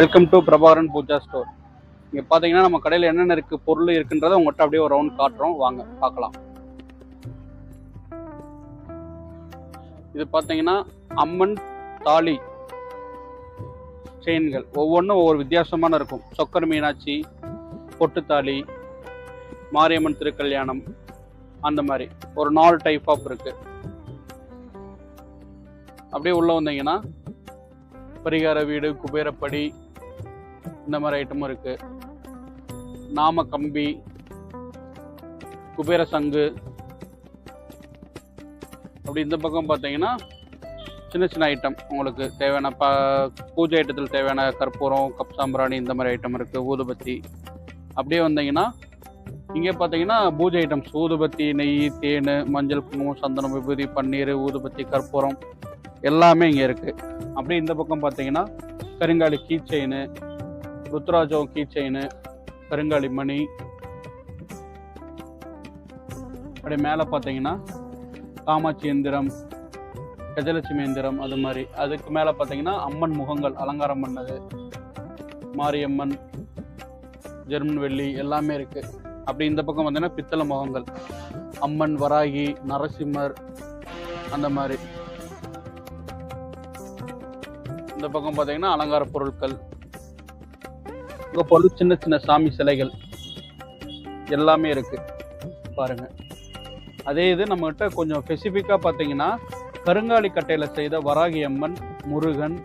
Welcome to Prabhakaran Pooja store இங்கே பார்த்தீங்கன்னா நம்ம கடையில் என்னென்ன இருக்குது பொருள் இருக்குன்றதை உங்கள்கிட்ட அப்படியே ஒரு ரவுண்ட் காட்டுறோம். வாங்க பார்க்கலாம். இது பார்த்தீங்கன்னா அம்மன் தாலி செயின்கள் ஒவ்வொன்றும் ஒவ்வொரு வித்தியாசமான இருக்கும். சொக்கர் மீனாட்சி பொட்டுத்தாலி மாரியம்மன் திருக்கல்யாணம் அந்த மாதிரி. ஒரு நாலு டைப் ஆஃப் இருக்குது அப்படியே உள்ளே வந்தீங்கன்னா பரிகார வீடு குபேரப்படி இந்த மாதிரி ஐட்டமும் இருக்கு. நாம கம்பி குபேர சங்கு அப்படி இந்த பக்கம் பார்த்தீங்கன்னா சின்ன சின்ன ஐட்டம் உங்களுக்கு தேவையான ப பூஜை ஐட்டத்தில் தேவையான கற்பூரம் கப் சாம்பிராணி இந்த மாதிரி ஐட்டம் இருக்குது ஊதுபத்தி. அப்படியே வந்தீங்கன்னா இங்கே பார்த்தீங்கன்னா பூஜை ஐட்டம்ஸ் ஊதுபத்தி நெய் தேன் மஞ்சள் குங்குமம் சந்தனம் விபூதி பன்னீர் ஊதுபத்தி கற்பூரம் எல்லாமே இங்கே இருக்குது அப்படியே இந்த பக்கம் பார்த்தீங்கன்னா கருங்காலி கீ செயின் ருத்ராஜோ கீ செயின் கருங்காலி மணி. அப்படியே மேலே பார்த்தீங்கன்னா காமாட்சி எந்திரம் கஜலட்சுமி எந்திரம் அது மாதிரி. அதுக்கு மேலே பார்த்தீங்கன்னா அம்மன் முகங்கள் அலங்காரம் பண்ணது. மாரியம்மன் ஜெர்மன் வெள்ளி எல்லாமே இருக்குது அப்படி இந்த பக்கம் பார்த்தீங்கன்னா பித்தளை முகங்கள். அம்மன் வராகி நரசிம்மர் அந்த மாதிரி. இந்த பக்கம் பார்த்தீங்கன்னா அலங்கார பொருட்கள். இங்கே போகிறது சின்ன சின்ன சாமி சிலைகள். எல்லாமே இருக்குது பாருங்க. அதே இது நம்மகிட்ட கொஞ்சம் ஸ்பெசிஃபிக்காக பார்த்தீங்கன்னா கருங்காலி கட்டையில் செய்த வராகி அம்மன் முருகன்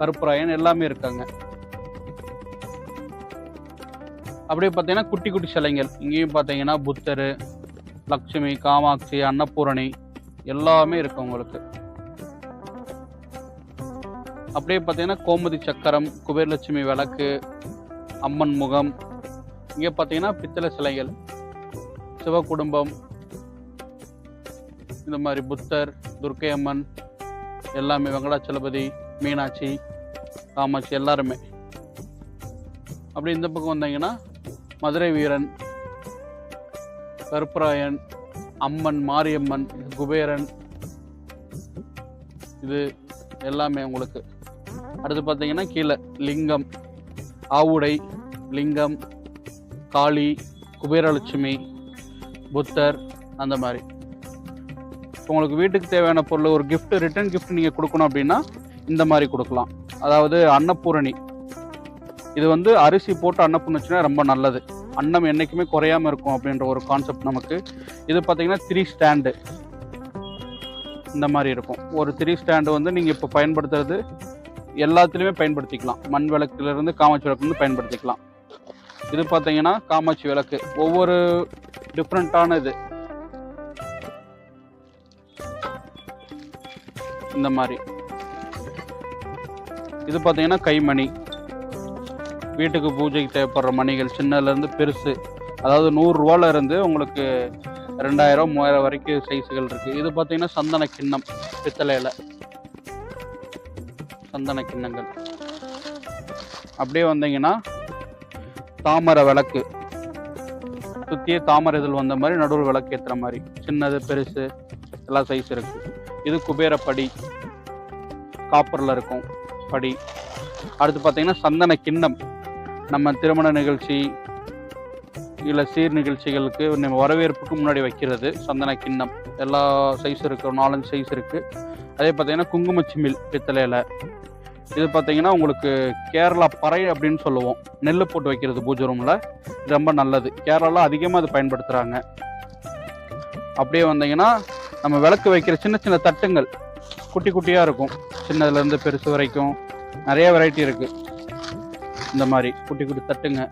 கருப்பராயன் எல்லாமே இருக்காங்க. அப்படியே பார்த்தீங்கன்னா குட்டி குட்டி சிலைங்கள் இங்கேயும் பார்த்தீங்கன்னா புத்தர் லக்ஷ்மி காமாட்சி அன்னபூரணி எல்லாமே இருக்கு உங்களுக்கு. அப்படியே பார்த்தீங்கன்னா கோமதி சக்கரம் குபேரலட்சுமி விளக்கு அம்மன் முகம். இங்கே பார்த்தீங்கன்னா பித்தளை சிலைகள் சிவகுடும்பம் இந்த மாதிரி புத்தர் துர்க்கை அம்மன் எல்லாமே வெங்கடாச்சலபதி மீனாட்சி காமாட்சி எல்லாருமே. அப்படி இந்த பக்கம் வந்தீங்கன்னா மதுரை வீரன் கருப்பராயன் அம்மன் மாரியம்மன் குபேரன் இது எல்லாமே உங்களுக்கு. அடுத்து பார்த்தீங்கன்னா கீழே லிங்கம். ஆவுடை லிங்கம் காளி குபேரலட்சுமி புத்தர் அந்த மாதிரி. இப்போ உங்களுக்கு வீட்டுக்கு தேவையான பொருள் ஒரு கிஃப்ட் ரிட்டர்ன் கிஃப்ட் நீங்கள் கொடுக்கணும் அப்படின்னா இந்த மாதிரி கொடுக்கலாம். அதாவது அன்னப்பூரணி இது வந்து அரிசி போட்டு அன்னப்பூர்ணச்சுன்னா ரொம்ப நல்லது. அன்னம் என்றைக்குமே குறையாம இருக்கும் அப்படின்ற ஒரு கான்செப்ட் நமக்கு. இது பார்த்தீங்கன்னா த்ரீ ஸ்டாண்டு இந்த மாதிரி இருக்கும். ஒரு த்ரீ ஸ்டாண்டு வந்து நீங்கள் இப்போ பயன்படுத்துறது எல்லாத்துலேயுமே பயன்படுத்திக்கலாம். மண் விளக்குலேருந்து காமாட்சி விளக்குலேருந்து பயன்படுத்திக்கலாம். இது பார்த்தீங்கன்னா காமாட்சி விளக்கு. ஒவ்வொரு டிஃப்ரெண்ட்டான இது இந்த மாதிரி. இது பார்த்தீங்கன்னா கைமணி. வீட்டுக்கு பூஜைக்கு தேவைப்படுற மணிகள் சின்னதுலேருந்து பெருசு. அதாவது நூறுரூவால இருந்து உங்களுக்கு ரெண்டாயிரம் மூவாயிரம் வரைக்கும் சைஸுகள் இருக்குது இது பார்த்தீங்கன்னா சந்தன கிண்ணம் பித்தளையில். சந்தன கிண்ணங்கள். அப்படியே வந்தீங்கன்னா தாமரை விளக்கு. சுற்றியே தாமரை இதழ் வந்த மாதிரி நடுவில் விளக்கு ஏற்றுற மாதிரி. சின்னது பெருசு எல்லா சைஸ் இருக்குது இது குபேரப்படி காப்பரில் இருக்கும் படி. அடுத்து பார்த்தீங்கன்னா சந்தன கிண்ணம். நம்ம திருமண நிகழ்ச்சி இல்லை சீர் நிகழ்ச்சிகளுக்கு நம்ம வரவேற்புக்கு முன்னாடி வைக்கிறது சந்தன கிண்ணம். எல்லா சைஸ் இருக்குது நாலஞ்சு சைஸ் இருக்குது அதே பார்த்தீங்கன்னா குங்குமச்சிமில் பித்தளையில். இது பார்த்தீங்கன்னா உங்களுக்கு கேரளா பறை அப்படின்னு சொல்லுவோம். நெல் போட்டு வைக்கிறது பூஜை ரூமில் ரொம்ப நல்லது. கேரளாவில் அதிகமாக அது பயன்படுத்துகிறாங்க அப்படியே வந்தீங்கன்னா நம்ம விளக்கு வைக்கிற சின்ன சின்ன தட்டுங்கள். குட்டி குட்டியாக இருக்கும். சின்னதுலேருந்து பெருசு வரைக்கும் நிறைய வெரைட்டி இருக்குது இந்த மாதிரி குட்டி குட்டி தட்டுங்க.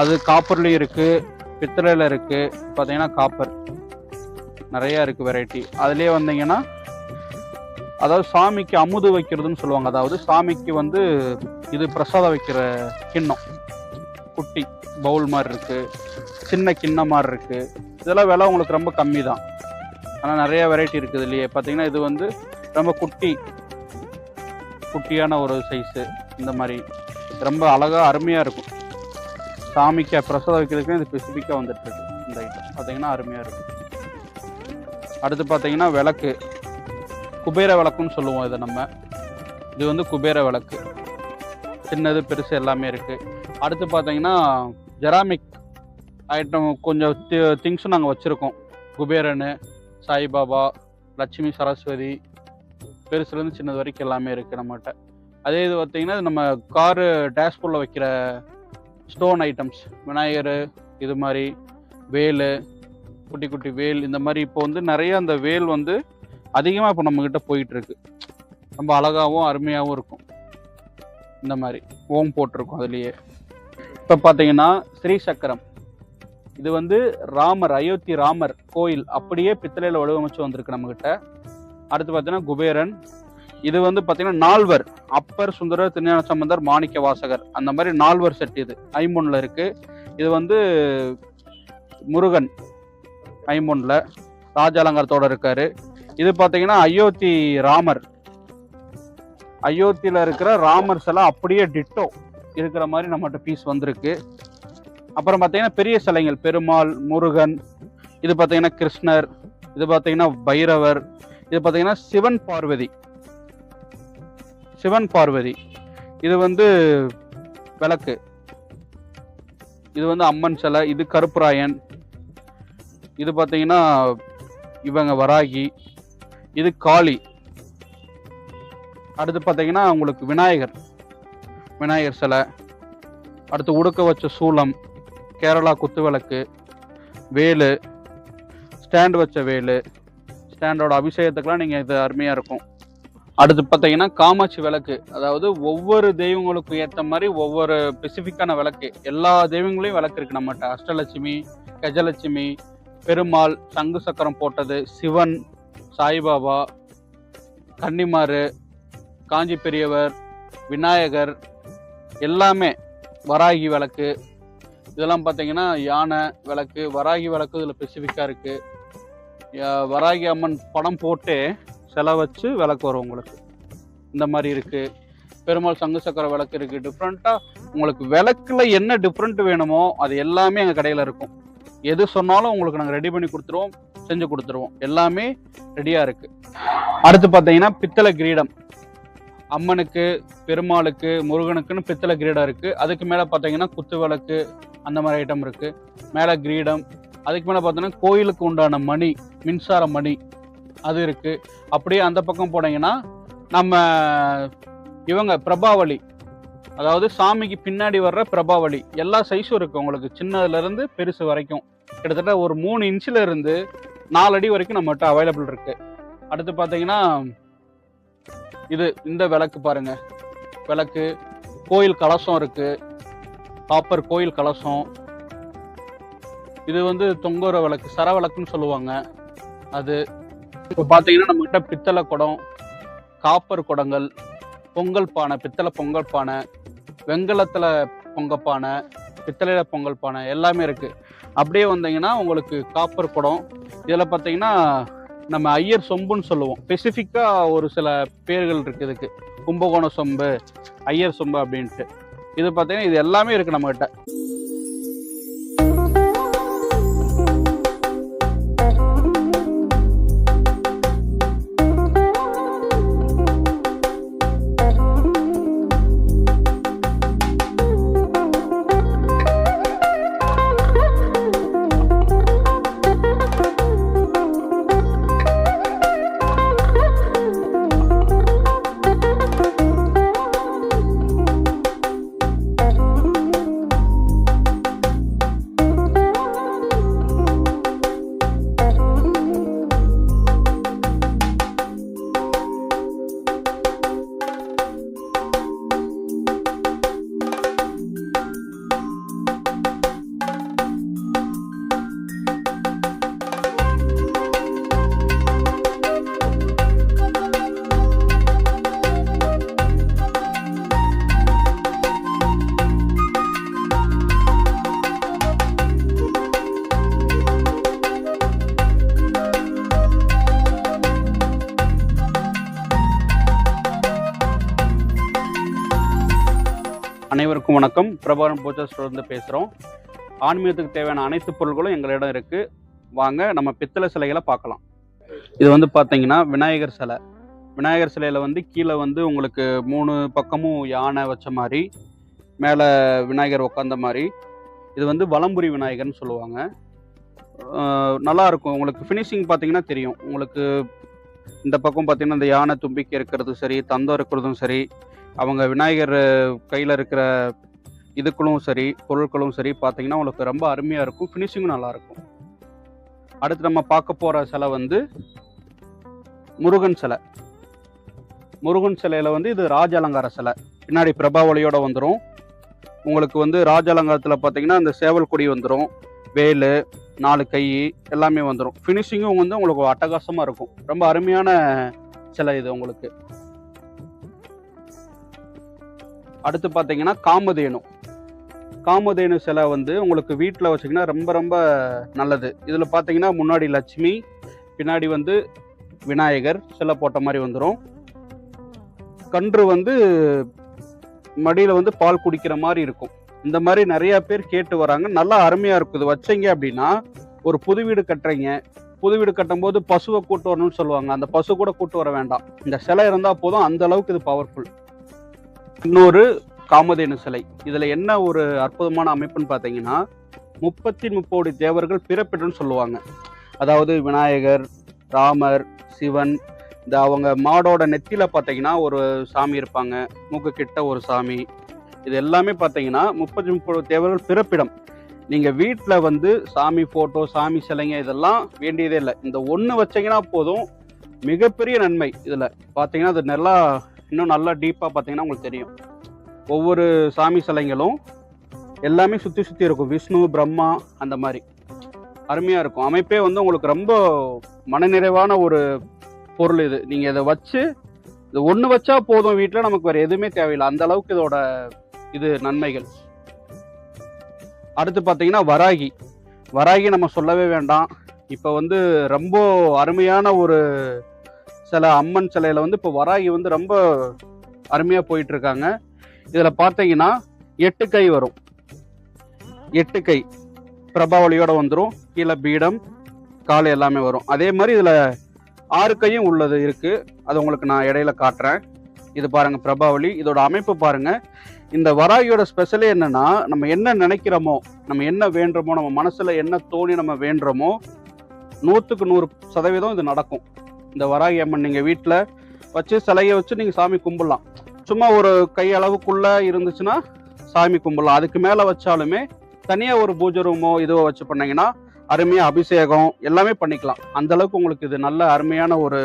அது காப்பர்லேயும் இருக்குது பித்தளையில் இருக்குது பார்த்தீங்கன்னா காப்பர். நிறையா இருக்குது வெரைட்டி அதுலேயே வந்தீங்கன்னா அதாவது சாமிக்கு அமுது வைக்கிறதுன்னு சொல்லுவாங்க. அதாவது சாமிக்கு வந்து இது பிரசாதம் வைக்கிற கிண்ணம். குட்டி பவுல் மாதிரி இருக்குது சின்ன கிண்ணம் மாதிரி இருக்குது இதெல்லாம் விலை உங்களுக்கு ரொம்ப கம்மி தான் ஆனால் நிறைய வெரைட்டி இருக்குது இல்லையே. பார்த்தீங்கன்னா இது வந்து ரொம்ப குட்டி குட்டியான ஒரு சைஸு இந்த மாதிரி ரொம்ப அழகாக அருமையாக இருக்கும். சாமிக்கு பிரசாதம் வைக்கிறதுக்கு இது ஸ்பெசிஃபிக்காக வந்துட்டு இருக்கு. இந்த ஐட்டம் பார்த்தீங்கன்னா அருமையாக இருக்கும் அடுத்து பார்த்தீங்கன்னா விளக்கு. குபேர விளக்குன்னு சொல்லுவோம் இதை நம்ம. இது வந்து குபேர விளக்கு. சின்னது பெருசு எல்லாமே இருக்குது அடுத்து பார்த்தீங்கன்னா ஜெராமிக் ஐட்டம் கொஞ்சம் திங்ஸும் நாங்கள் வச்சுருக்கோம். குபேரனு சாய்பாபா லட்சுமி சரஸ்வதி பெருசுலேருந்து சின்னது வரைக்கும் எல்லாமே இருக்குது நம்மகிட்ட. அதே இது பார்த்தீங்கன்னா நம்ம காரு டேஷ்போர்டில் வைக்கிற ஸ்டோன் ஐட்டம்ஸ் விநாயகர் இது மாதிரி வேல் குட்டி குட்டி வேல் இந்த மாதிரி இப்போ வந்து நிறைய அந்த வேல் வந்து அதிகமாக இப்போ நம்மக்கிட்ட போயிட்டு இருக்கு ரொம்ப அழகாகவும் அருமையாகவும் இருக்கும். இந்த மாதிரி ஓம் போட்டிருக்கும் அதுலேயே. இப்போ பார்த்தீங்கன்னா ஸ்ரீ சக்கரம் இது வந்து ராமர் அயோத்தி ராமர் கோயில் அப்படியே பித்தளையில் வடிவமைச்சு வந்திருக்கு நம்மக்கிட்ட அடுத்து பார்த்தீங்கன்னா குபேரன். இது வந்து பார்த்தீங்கன்னா நால்வர். அப்பர் சுந்தரர் திருஞான சம்பந்தர் மாணிக்க வாசகர். அந்த மாதிரி நால்வர் செட் இது. ஐம்பொன்னில் இருக்கு. இது வந்து முருகன். ஐம்பொன்னில். ராஜ அலங்காரத்தோட இருக்காரு. இது பார்த்தீங்கன்னா அயோத்தி ராமர். அயோத்தியில் இருக்கிற ராமர் சிலை அப்படியே டிட்டோ இருக்கிற மாதிரி நம்மகிட்ட பீஸ் வந்திருக்கு. அப்புறம் பார்த்தீங்கன்னா பெரிய சிலைகள் பெருமாள் முருகன் இது பார்த்தீங்கன்னா கிருஷ்ணர் இது பார்த்தீங்கன்னா பைரவர் இது பார்த்தீங்கன்னா சிவன் பார்வதி. சிவன் பார்வதி. இது வந்து விளக்கு. இது வந்து அம்மன் சிலை இது கருப்பராயன். இது பார்த்தீங்கன்னா இவங்க வராகி. இது காளி. அடுத்து பார்த்தீங்கன்னா உங்களுக்கு விநாயகர். விநாயகர் சிலை. அடுத்து உடுக்க வச்ச சூலம் கேரளா குத்து விளக்கு வேலு ஸ்டாண்ட் வச்ச வேலு ஸ்டாண்டோட அபிஷேகத்துக்கெலாம் நீங்கள் இது அருமையாக இருக்கும். அடுத்து பார்த்தீங்கன்னா காமாட்சி விளக்கு. அதாவது ஒவ்வொரு தெய்வங்களுக்கும் ஏற்ற மாதிரி ஒவ்வொரு ஸ்பெசிஃபிக்கான விளக்கு. எல்லா தெய்வங்களையும் விளக்கு இருக்குது நம்மகிட்ட. அஷ்டலட்சுமி கஜலட்சுமி பெருமாள் சங்கு சக்கரம் போட்டது சிவன் சாய்பாபா கன்னிமாரு காஞ்சி பெரியவர் விநாயகர் எல்லாமே வராகி விளக்கு. இதெல்லாம் பார்த்தீங்கன்னா யானை விளக்கு வராகி விளக்கு இதில் ஸ்பெசிஃபிக்காக இருக்குது வராகி அம்மன் படம் போட்டு சிலை வச்சு விளக்கு வரும் உங்களுக்கு. இந்த மாதிரி இருக்குது பெருமாள் சங்கு சக்கர விளக்கு இருக்குது டிஃப்ரெண்ட்டாக உங்களுக்கு விளக்கில் என்ன டிஃப்ரெண்ட் வேணுமோ அது எல்லாமே எங்கள் கடையில் இருக்கும். எது சொன்னாலும் உங்களுக்கு நாங்கள் ரெடி பண்ணி கொடுத்துருவோம். செஞ்சு கொடுத்துருவோம். எல்லாமே ரெடியாக இருக்குது அடுத்து பார்த்தீங்கன்னா பித்தளை கிரீடம். அம்மனுக்கு பெருமாளுக்கு முருகனுக்குன்னு பித்தளை கிரீடம் இருக்குது அதுக்கு மேலே பார்த்தீங்கன்னா குத்து விளக்கு அந்த மாதிரி ஐட்டம் இருக்குது மேலே கிரீடம். அதுக்கு மேலே பார்த்தீங்கன்னா கோயிலுக்கு உண்டான மணி மின்சார மணி அது இருக்குது அப்படியே அந்த பக்கம் போனீங்கன்னா நம்ம இவங்க பிரபாவளி அதாவது சாமிக்கு பின்னாடி வர்ற பிரபாவளி எல்லா சைஸும் இருக்குது உங்களுக்கு. சின்னதுல இருந்து பெருசு வரைக்கும். கிட்டத்தட்ட ஒரு மூணு இன்ச்சில் இருந்து நாலு அடி வரைக்கும் நம்மகிட்ட அவைலபிள் இருக்கு. அடுத்து பார்த்தீங்கன்னா இது இந்த விளக்கு பாருங்க. விளக்கு கோயில் கலசம் இருக்கு. காப்பர் கோயில் கலசம். இது வந்து தொங்குற விளக்கு சர விளக்குன்னு சொல்லுவாங்க. அது இப்போ பார்த்தீங்கன்னா நம்மகிட்ட பித்தளை குடம் காப்பர் குடங்கள் பொங்கல் பானை பித்தளை பொங்கல் பானை வெங்கலத்தில் பொங்க பானை பித்தளையில் பொங்கல் பானை எல்லாமே இருக்குது அப்படியே வந்தீங்கன்னா உங்களுக்கு காப்பர் குடம் இதில் பார்த்தீங்கன்னா நம்ம ஐயர் சொம்புன்னு சொல்லுவோம். ஸ்பெசிஃபிக்காக ஒரு சில பேர்கள் இருக்குது இதுக்கு. கும்பகோண சொம்பு ஐயர் சொம்பு அப்படின்ட்டு. இது பார்த்தீங்கன்னா இது எல்லாமே இருக்குது நம்மகிட்ட. வணக்கம். பிரபாரம் பூஜா ஸ்டோர்லேருந்து பேசுகிறோம் ஆன்மீகத்துக்கு தேவையான அனைத்து பொருட்களும் எங்களிடம் இருக்குது வாங்க நம்ம பித்தளை சிலைகளை பார்க்கலாம். இது வந்து பார்த்தீங்கன்னா விநாயகர் சிலை. விநாயகர் சிலையில் வந்து கீழே வந்து உங்களுக்கு மூணு பக்கமும் யானை வச்ச மாதிரி மேலே விநாயகர் உட்காந்த மாதிரி. இது வந்து வலம்புரி விநாயகர்னு சொல்லுவாங்க. நல்லாயிருக்கும் நல்லா இருக்கும். உங்களுக்கு ஃபினிஷிங் பார்த்தீங்கன்னா தெரியும். உங்களுக்கு இந்த பக்கம் பார்த்தீங்கன்னா இந்த யானை தும்பிக்கை இருக்கிறதும் சரி தந்தம் இருக்கிறதும் சரி அவங்க விநாயகர் கையில் இருக்கிற இதுக்களும் சரி பொருட்களும் சரி பார்த்தீங்கன்னா உங்களுக்கு ரொம்ப அருமையாக இருக்கும். ஃபினிஷிங்கும் நல்லாயிருக்கும் அடுத்து நம்ம பார்க்க போகிற சிலை வந்து முருகன் சிலை. முருகன் சிலையில் வந்து இது ராஜ அலங்கார சிலை. பின்னாடி பிரபாவளியோட வந்துடும் உங்களுக்கு வந்து ராஜ அலங்காரத்தில் பார்த்தீங்கன்னா இந்த சேவல் கொடி வந்துடும் வேலு நாலு கை எல்லாமே வந்துடும் ஃபினிஷிங்கும் வந்து உங்களுக்கு அட்டகாசமாக இருக்கும். ரொம்ப அருமையான சிலை இது உங்களுக்கு. அடுத்து பார்த்தீங்கன்னா காமதேனு. காமதேனு சிலை வந்து உங்களுக்கு வீட்டில் வச்சிங்கன்னா ரொம்ப ரொம்ப நல்லது. இதில் பார்த்தீங்கன்னா முன்னாடி லட்சுமி பின்னாடி வந்து விநாயகர் சிலை போட்ட மாதிரி வந்துடும் கன்று வந்து மடியில் வந்து பால் குடிக்கிற மாதிரி இருக்கும். இந்த மாதிரி நிறைய பேர் கேட்டு வராங்க. நல்லா அருமையாக இருக்குது. வச்சீங்க அப்படின்னா ஒரு புது வீடு கட்டுறீங்க. புது வீடு கட்டும்போது பசுவை கூட்டு வரணும்னு சொல்லுவாங்க. அந்த பசு கூட கூட்டு வர வேண்டாம். இந்த சிலை இருந்தால் போதும். அந்த அளவுக்கு இது பவர்ஃபுல் இன்னொரு காமதேனு சிலை. இதில் என்ன ஒரு அற்புதமான அமைப்புன்னு பார்த்தீங்கன்னா முப்பத்தி முப்போடி தேவர்கள் பிறப்பிடன்னு சொல்லுவாங்க. அதாவது விநாயகர் ராமர் சிவன் இந்த அவங்க மாடோட நெத்தியில் பார்த்தீங்கன்னா ஒரு சாமி இருப்பாங்க. மூக்கு கிட்ட ஒரு சாமி. இது எல்லாமே பார்த்தீங்கன்னா முப்பத்தி முப்பது தேவர்கள் பிறப்பிடம். நீங்கள் வீட்டில் வந்து சாமி ஃபோட்டோ சாமி சிலைங்க இதெல்லாம் வேண்டியதே இல்லை. இந்த ஒன்று வச்சிங்கன்னா போதும். மிகப்பெரிய நன்மை இதில். பார்த்தீங்கன்னா அது நல்லா இன்னும் நல்லா டீப்பாக பார்த்தீங்கன்னா உங்களுக்கு தெரியும். ஒவ்வொரு சாமி சிலைங்களும் எல்லாமே சுற்றி சுற்றி இருக்கும். விஷ்ணு பிரம்மா அந்த மாதிரி. அருமையாக இருக்கும். அமைப்பே வந்து உங்களுக்கு ரொம்ப மனநிறைவான ஒரு பொருள் இது. நீங்கள் இதை வச்சு இது ஒன்று வச்சா போதும் வீட்டில் நமக்கு வேறு எதுவுமே தேவையில்லை. அந்த அளவுக்கு இதோட இது நன்மைகள். அடுத்து பார்த்தீங்கன்னா வராகி. வராகி நம்ம சொல்லவே வேண்டாம். இப்போ வந்து ரொம்ப அருமையான ஒரு சில அம்மன் சிலையில் வந்து இப்போ வராகி வந்து ரொம்ப அருமையாக போயிட்டுருக்காங்க இருக்காங்க. இதில் பார்த்தீங்கன்னா எட்டு கை வரும். எட்டு கை. பிரபாவளியோட வந்துடும் கீழே பீடம் கால் எல்லாமே வரும். அதே மாதிரி இதில் ஆறு கையும் உள்ளது இருக்கு. அது உங்களுக்கு நான் இடையில காட்டுறேன். இது பாருங்க பிரபாவளி இதோட அமைப்பு பாருங்க. இந்த வராகியோட ஸ்பெஷலே என்னன்னா நம்ம என்ன நினைக்கிறோமோ நம்ம என்ன வேண்டுறோமோ நம்ம மனசுல என்ன தோணி நம்ம வேண்டுறோமோ நூற்றுக்கு நூறு சதவீதம் இது நடக்கும். இந்த வராகி அம்மன் நீங்கள் வீட்டில் வச்சு சிலையை வச்சு நீங்கள் சாமி கும்பிடலாம். சும்மா ஒரு கையளவுக்குள்ளே இருந்துச்சுன்னா சாமி கும்பிடலாம். அதுக்கு மேல வச்சாலுமே தனியா ஒரு பூஜை ரூமோ இதுவோ வச்சு பண்ணீங்கன்னா அருமையா அபிஷேகம் எல்லாமே பண்ணிக்கலாம். அந்த அளவுக்கு உங்களுக்கு இது நல்ல அருமையான ஒரு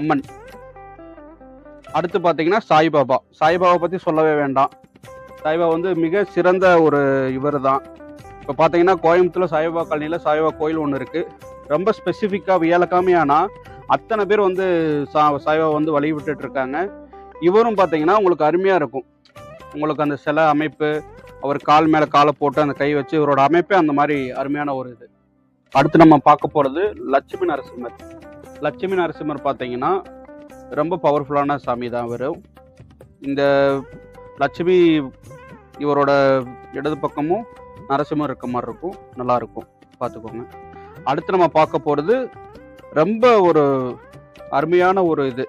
அம்மன். அடுத்து பார்த்தீங்கன்னா சாய்பாபா. சாய்பாபா பத்தி சொல்லவே வேண்டாம். சாய்பாபா வந்து மிக சிறந்த ஒரு இவர் தான் இப்போ பார்த்தீங்கன்னா கோயம்புத்தூர்ல சாய்பாபா காலனியில் சாய்பாபா கோயில் ஒன்று இருக்கு. ரொம்ப ஸ்பெசிஃபிக்காக வியலக்காமையானா அத்தனை பேர் வந்து சா சாய்பாபா வந்து வழிபட்டு இருக்காங்க. இவரும் பார்த்தீங்கன்னா உங்களுக்கு அருமையாக இருக்கும். உங்களுக்கு அந்த சிலை அமைப்பு அவர் கால் மேலே காலை போட்டு அந்த கை வச்சு இவரோட அமைப்பே அந்த மாதிரி அருமையான ஒரு இது. அடுத்து நம்ம பார்க்க போகிறது லட்சுமி நரசிம்மர். லட்சுமி நரசிம்மர் பார்த்தீங்கன்னா ரொம்ப பவர்ஃபுல்லான சாமி தான் இவர். இந்த லட்சுமி இவரோட இடது பக்கமும் நரசிம்மர் இருக்க மாதிரி இருக்கும். நல்லாயிருக்கும் பார்த்துக்கோங்க. அடுத்து நம்ம பார்க்க போகிறது ரொம்ப ஒரு அருமையான ஒரு இது.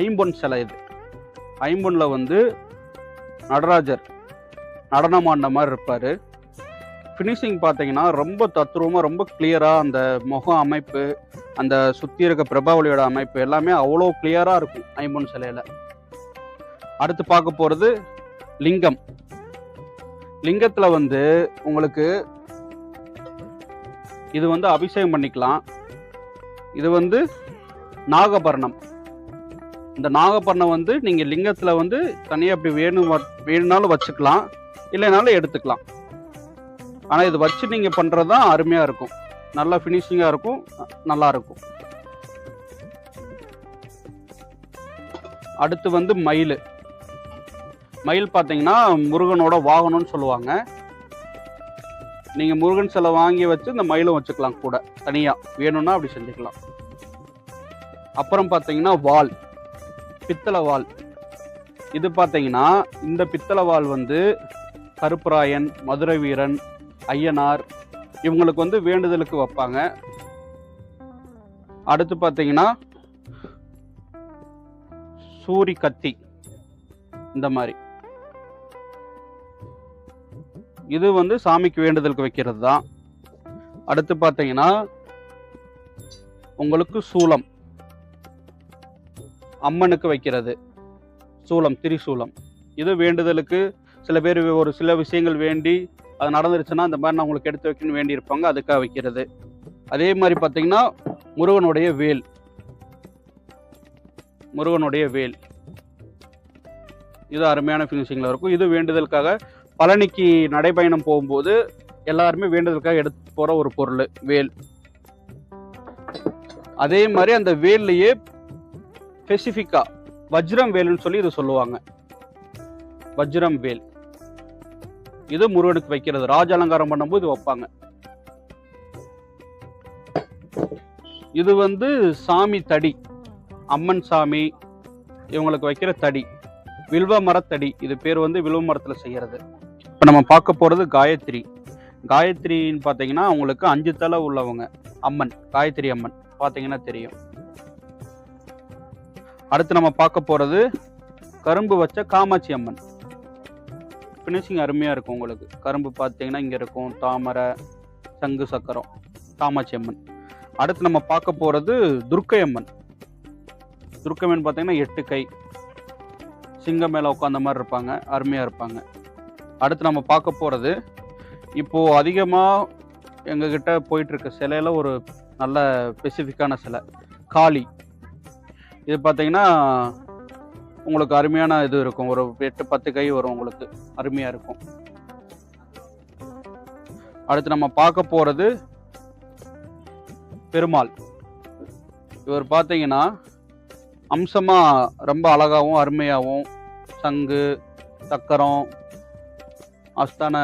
ஐம்பொன் சிலை இது. ஐம்பொன்னில் வந்து நடராஜர் நடனம் ஆடின மாதிரி இருப்பார். ஃபினிஷிங் பார்த்தீங்கன்னா ரொம்ப தத்ரூபமாக ரொம்ப கிளியராக அந்த முகம் அமைப்பு அந்த சுற்றி இருக்க பிரபாவளியோட அமைப்பு எல்லாமே அவ்வளோ கிளியராக இருக்கும் ஐம்பொன் சிலையில். அடுத்து பார்க்க போகிறது லிங்கம். லிங்கத்தில் வந்து உங்களுக்கு இது வந்து அபிஷேகம் பண்ணிக்கலாம். இது வந்து நாகபரணம். இந்த நாகப்பண்ணை வந்து நீங்கள் லிங்கத்தில் வந்து தனியாக அப்படி வேணும் வ- வேணும்னாலும் வச்சுக்கலாம் இல்லைனாலும் எடுத்துக்கலாம். ஆனால் இது வச்சு நீங்கள் பண்ணுறது தான் அருமையாக இருக்கும். நல்லா ஃபினிஷிங்காக இருக்கும் நல்லா இருக்கும். அடுத்து வந்து மயில். மயில் பார்த்தீங்கன்னா முருகனோட வாகனம்னு சொல்லுவாங்க. நீங்கள் முருகன் சிலை வாங்கி வச்சு இந்த மயிலும் வச்சுக்கலாம் கூட தனியாக வேணும்னா அப்படி செஞ்சுக்கலாம். அப்புறம் பார்த்தீங்கன்னா வால். பித்தளை வால் இது பார்த்தீங்கன்னா இந்த பித்தளை வால் வந்து கருப்பராயன் மதுரை வீரன் ஐயனார் இவங்களுக்கு வந்து வேண்டுதலுக்கு வைப்பாங்க. அடுத்து பார்த்தீங்கன்னா சூரி கத்தி இந்த மாதிரி. இது வந்து சாமிக்கு வேண்டுதலுக்கு வைக்கிறது தான் அடுத்து பார்த்தீங்கன்னா உங்களுக்கு சூலம். அம்மனுக்கு வைக்கிறது. சூலம் திரிசூலம் இது வேண்டுதலுக்கு சில பேர் ஒரு சில விஷயங்கள் வேண்டி அது நடந்துருச்சுன்னா அந்த மாதிரி நான் உங்களுக்கு எடுத்து வைக்கணும்னு வேண்டி இருப்பாங்க அதுக்காக வைக்கிறது. அதே மாதிரி பார்த்தீங்கன்னா முருகனுடைய வேல். முருகனுடைய வேல். இது அருமையான ஃபினிஷிங்கில் இருக்கும். இது வேண்டுதலுக்காக பழனிக்கு நடைபயணம் போகும்போது எல்லாருமே வேண்டுதலுக்காக எடுத்து போகிற ஒரு பொருள் வேல். அதே மாதிரி அந்த வேல்லையே ஸ்பெசிஃபிக்காக வஜ்ரம் வேலுன்னு சொல்லி இது சொல்லுவாங்க. வஜ்ரம் வேல் இது முருகனுக்கு வைக்கிறது. ராஜ அலங்காரம் பண்ணும்போது இது வைப்பாங்க. இது வந்து சாமி தடி. அம்மன் சாமி இவங்களுக்கு வைக்கிற தடி. வில்வ மரத்தடி இது பேர் வந்து வில்வ மரத்தில் செய்கிறது இப்போ நம்ம பார்க்க போகிறது காயத்ரி. காயத்ரின்னு பார்த்தீங்கன்னா அவங்களுக்கு அஞ்சு தலை உள்ளவங்க. அம்மன் காயத்ரி அம்மன். பார்த்தீங்கன்னா தெரியும். அடுத்து நம்ம பார்க்க போகிறது கரும்பு வச்ச காமாட்சி அம்மன். ஃபினிஷிங் அருமையாக இருக்கும் உங்களுக்கு. கரும்பு பார்த்தீங்கன்னா இங்கே இருக்கும் தாமரை சங்கு சக்கரம் காமாட்சி அம்மன். அடுத்து நம்ம பார்க்க போகிறது துர்க்கை அம்மன். துர்க்கம்மன் பார்த்தீங்கன்னா எட்டு கை. சிங்கம் மேலே உட்காந்த மாதிரி இருப்பாங்க அருமையாக இருப்பாங்க. அடுத்து நம்ம பார்க்க போகிறது இப்போது அதிகமாக எங்ககிட்ட போயிட்டுருக்க சிலையில் ஒரு நல்ல ஸ்பெசிஃபிக்கான சிலை காளி. இது பார்த்தீங்கன்னா உங்களுக்கு அருமையான இது இருக்கும். ஒரு எட்டு பத்து கை வரும் உங்களுக்கு. அருமையாக இருக்கும். அடுத்து நம்ம பார்க்க போகிறது பெருமாள். இவர் பார்த்தீங்கன்னா அம்சமாக ரொம்ப அழகாகவும் அருமையாகவும் சங்கு சக்கரம் அஸ்தான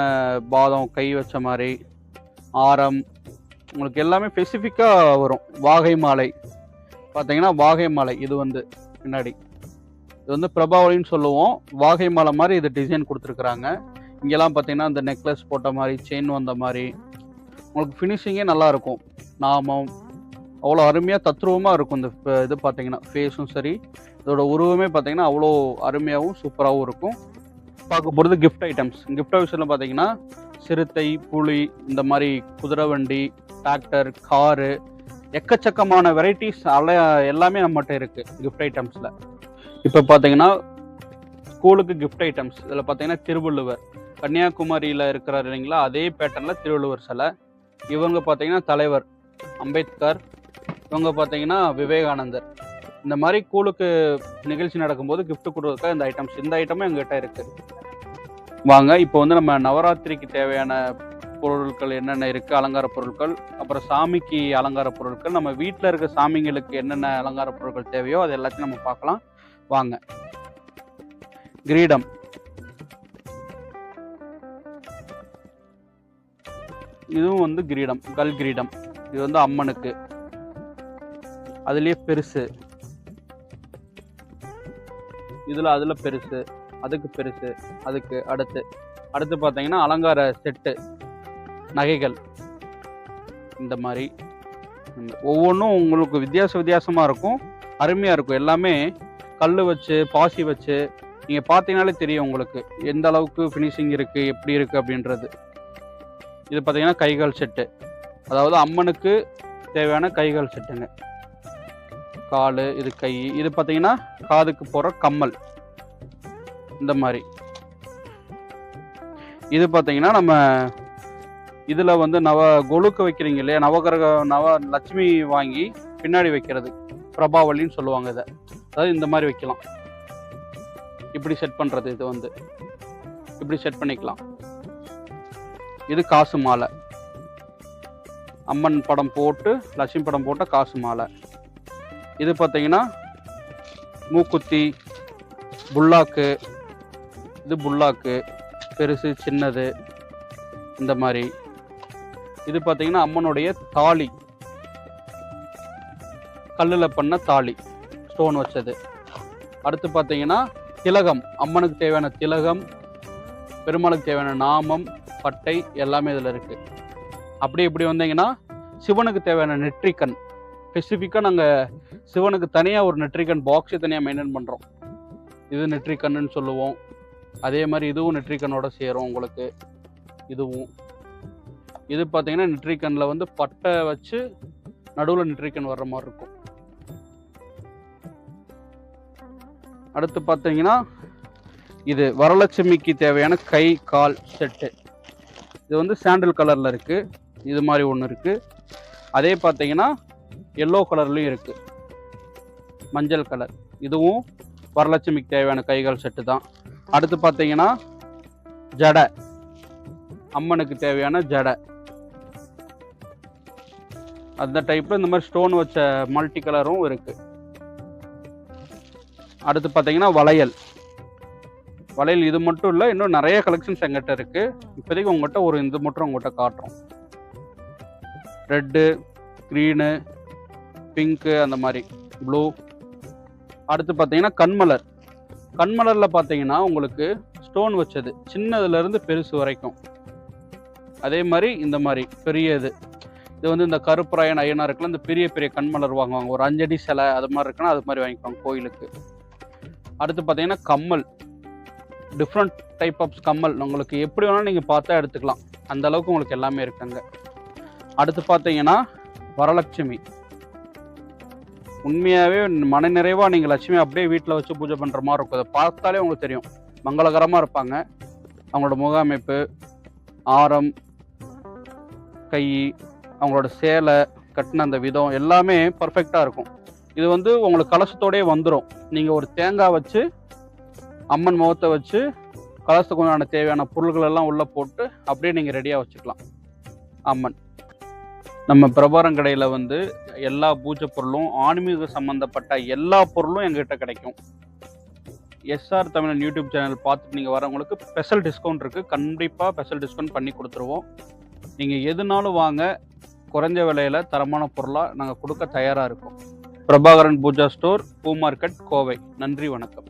பாதம் கை வச்ச மாதிரி ஆரம் உங்களுக்கு எல்லாமே ஸ்பெசிஃபிக்காக வரும். வாகை மாலை. பார்த்தீங்கன்னா வாகை மாலை இது வந்து பின்னாடி. இது வந்து பிரபாவலின்னு சொல்லுவோம். வாகை மாலை மாதிரி இது டிசைன் கொடுத்துருக்குறாங்க. இங்கெல்லாம் பார்த்தீங்கன்னா இந்த நெக்லஸ் போட்ட மாதிரி செயின் வந்த மாதிரி. உங்களுக்கு ஃபினிஷிங்கே நல்லாயிருக்கும் நாமம் அவ்வளோ அருமையாக தத்ரூபமாக இருக்கும் இந்த இது பார்த்தீங்கன்னா ஃபேஸும் சரி. இதோட உருவமே பார்த்தீங்கன்னா அவ்வளோ அருமையாகவும் சூப்பராகவும் இருக்கும். பார்க்க போகிறது கிஃப்ட் ஐட்டம்ஸ் கிஃப்ட் விஷயத்தில் பார்த்தீங்கன்னா சிறுத்தை புலி இந்த மாதிரி குதிரை வண்டி டிராக்டர் காரு எக்கச்சக்கமான வெரைட்டிஸ் அல எல்லாமே நம்மகிட்ட இருக்குது கிஃப்ட் ஐட்டம்ஸில் இப்போ பார்த்தீங்கன்னா ஸ்கூலுக்கு கிஃப்ட் ஐட்டம்ஸ் இதில் பார்த்தீங்கன்னா திருவள்ளுவர். கன்னியாகுமரியில் இருக்கிறார் இல்லைங்களா அதே பேட்டர்னில் திருவள்ளுவர் சிலை. இவங்க பார்த்தீங்கன்னா தலைவர் அம்பேத்கர். இவங்க பார்த்தீங்கன்னா விவேகானந்தர். இந்த மாதிரி ஸ்கூலுக்கு நிகழ்ச்சி நடக்கும்போது கிஃப்ட் கொடுக்க இந்த ஐட்டம்ஸ் இந்த ஐட்டமும் எங்ககிட்ட இருக்கு. வாங்க இப்போ வந்து நம்ம நவராத்திரிக்கு தேவையான பொருட்கள் என்னென்ன இருக்குது அலங்கார பொருட்கள் அப்புறம் சாமிக்கு அலங்கார பொருட்கள் நம்ம வீட்டில் இருக்க சாமிங்களுக்கு என்னென்ன அலங்கார பொருட்கள் தேவையோ அது எல்லாத்தையும் நம்ம பார்க்கலாம். வாங்க. கிரீடம். இதுவும் வந்து கிரீடம் கல் கிரீடம். இது வந்து அம்மனுக்கு. அதுலேயே பெருசு. இதில் அதில் பெருசு அதுக்கு பெருசு அதுக்கு அடுத்து. அடுத்து பார்த்தீங்கன்னா அலங்கார செட்டு. நகைகள். இந்த மாதிரி. ஒவ்வொன்றும் உங்களுக்கு வித்தியாச வித்தியாசமாக இருக்கும். அருமையாக இருக்கும். எல்லாமே கல் வச்சு பாசி வச்சு நீங்கள் பார்த்தீங்கனாலே தெரியும் உங்களுக்கு. எந்த அளவுக்கு ஃபினிஷிங் இருக்குது எப்படி இருக்குது அப்படின்றது. இது பார்த்தீங்கன்னா கைகள் செட்டு. அதாவது அம்மனுக்கு தேவையான கைகள் செட்டுங்க. கால் இது கை இது பார்த்தீங்கன்னா காதுக்கு போகிற கம்மல். இந்த மாதிரி. இது பார்த்தீங்கன்னா நம்ம இதில் வந்து நவ கொழுக்க வைக்கிறீங்க இல்லையா? நவகிரக நவ லட்சுமி வாங்கி பின்னாடி வைக்கிறது. பிரபாவலின்னு சொல்லுவாங்க இதை. அதாவது இந்த மாதிரி வைக்கலாம். இப்படி செட் பண்ணுறது இது வந்து. இப்படி செட் பண்ணிக்கலாம். இது காசு மாலை. அம்மன் படம் போட்டு லட்சுமி படம் போட்ட காசு மாலை. இது பார்த்தீங்கன்னா மூக்குத்தி புல்லாக்கு இது புல்லாக்கு பெருசு சின்னது இந்த மாதிரி. இது பார்த்தீங்கன்னா அம்மனுடைய தாலி. கல்லில் பண்ண தாலி ஸ்டோன் வச்சது. அடுத்து பார்த்தீங்கன்னா திலகம் அம்மனுக்கு தேவையான திலகம் பெருமாளுக்கு தேவையான நாமம் பட்டை எல்லாமே இதில் இருக்குது அப்படி இப்படி வந்தீங்கன்னா சிவனுக்கு தேவையான நெற்றிக்கண். ஸ்பெசிஃபிக்காக நாங்கள் சிவனுக்கு தனியாக ஒரு நெற்றிக்கன் பாக்ஸை தனியாக மெயின்டைன் பண்ணுறோம் இது நெற்றிக்கண்ணுன்னு சொல்லுவோம். அதே மாதிரி இதுவும் நெற்றிக்கண்ணோட சேரும் உங்களுக்கு. இதுவும். இது பார்த்தீங்கன்னா நிட்ரிகனில் வந்து பட்டை வச்சு நடுவில் நிட்ரிகன் வர்ற மாதிரி இருக்கும். அடுத்து பார்த்தீங்கன்னா இது வரலட்சுமிக்கு தேவையான கை கால் செட்டு. இது வந்து சாண்டில் கலரில் இருக்குது இது மாதிரி ஒன்று இருக்குது அதே பார்த்தீங்கன்னா எல்லோ கலர்லேயும் இருக்குது மஞ்சள் கலர் இதுவும் வரலட்சுமிக்கு தேவையான கைகால் செட்டு தான். அடுத்து பார்த்தீங்கன்னா ஜடை. அம்மனுக்கு தேவையான ஜடை. அந்த டைப்பில் இந்த மாதிரி ஸ்டோன் வச்ச மல்டி கலரும் இருக்குது அடுத்து பார்த்தீங்கன்னா வளையல். வளையல் இது மட்டும் இல்லை இன்னும் நிறைய கலெக்ஷன்ஸ் எங்கிட்ட இருக்குது இப்போதைக்கு உங்கள்கிட்ட ஒரு இது மட்டும் உங்கள்கிட்ட காட்டுறோம். ரெட்டு க்ரீனு பிங்க்கு அந்த மாதிரி ப்ளூ அடுத்து பார்த்தீங்கன்னா கண்மலர். கண்மலரில் பார்த்தீங்கன்னா உங்களுக்கு ஸ்டோன் வச்சது. சின்னதுலேருந்து பெருசு வரைக்கும். அதே மாதிரி இந்த மாதிரி பெரிய இது இது வந்து இந்த கருப்பராயன் ஐயனாருக்குலாம் இந்த பெரிய பெரிய கண்மலர் வாங்குவாங்க. ஒரு அஞ்சடி சிலை அது மாதிரி இருக்குன்னா அது மாதிரி வாங்கிக்குவாங்க கோயிலுக்கு. அடுத்து பார்த்தீங்கன்னா கம்மல். டிஃப்ரெண்ட் டைப் ஆஃப் கம்மல். உங்களுக்கு எப்படி வேணாலும் நீங்கள் பார்த்தா எடுத்துக்கலாம். அந்த அளவுக்கு உங்களுக்கு எல்லாமே இருக்குங்க அடுத்து பார்த்தீங்கன்னா வரலட்சுமி. உண்மையாகவே மன நிறைவாக நீங்கள் லட்சுமி அப்படியே வீட்டில் வச்சு பூஜை பண்ணுற மாதிரி இருக்கும். அதை பார்த்தாலே உங்களுக்கு தெரியும். மங்களகரமாக இருப்பாங்க. அவங்களோட முக அமைப்பு ஆரம் கை அவங்களோட சேலை கட்டின அந்த விதம் எல்லாமே பர்ஃபெக்டாக இருக்கும். இது வந்து உங்களுக்கு கலசத்தோடயே வந்துடும் நீங்கள் ஒரு தேங்காய் வச்சு அம்மன் முகத்தை வச்சு கலசத்துக்கு உண்டான தேவையான பொருள்கள் எல்லாம் உள்ளே போட்டு அப்படியே நீங்கள் ரெடியாக வச்சுக்கலாம். அம்மன். நம்ம பிரபாரம் கடையில் வந்து எல்லா பூஜை பொருளும் ஆன்மீக சம்மந்தப்பட்ட எல்லா பொருளும் எங்ககிட்ட கிடைக்கும். எஸ்ஆர் தமிழன் யூடியூப் சேனல் பார்த்துட்டு நீங்கள் வரவங்களுக்கு ஸ்பெஷல் டிஸ்கவுண்ட் இருக்குது கண்டிப்பாக ஸ்பெஷல் டிஸ்கவுண்ட் பண்ணி கொடுத்துருவோம். நீங்கள் எதுனாலும் வாங்க. குறைஞ்ச விலையில் தரமான பொருளாக நாங்கள் கொடுக்க தயாராக இருக்கோம். பிரபாகரன் பூஜா ஸ்டோர் பூ மார்க்கெட் கோவை. நன்றி வணக்கம்.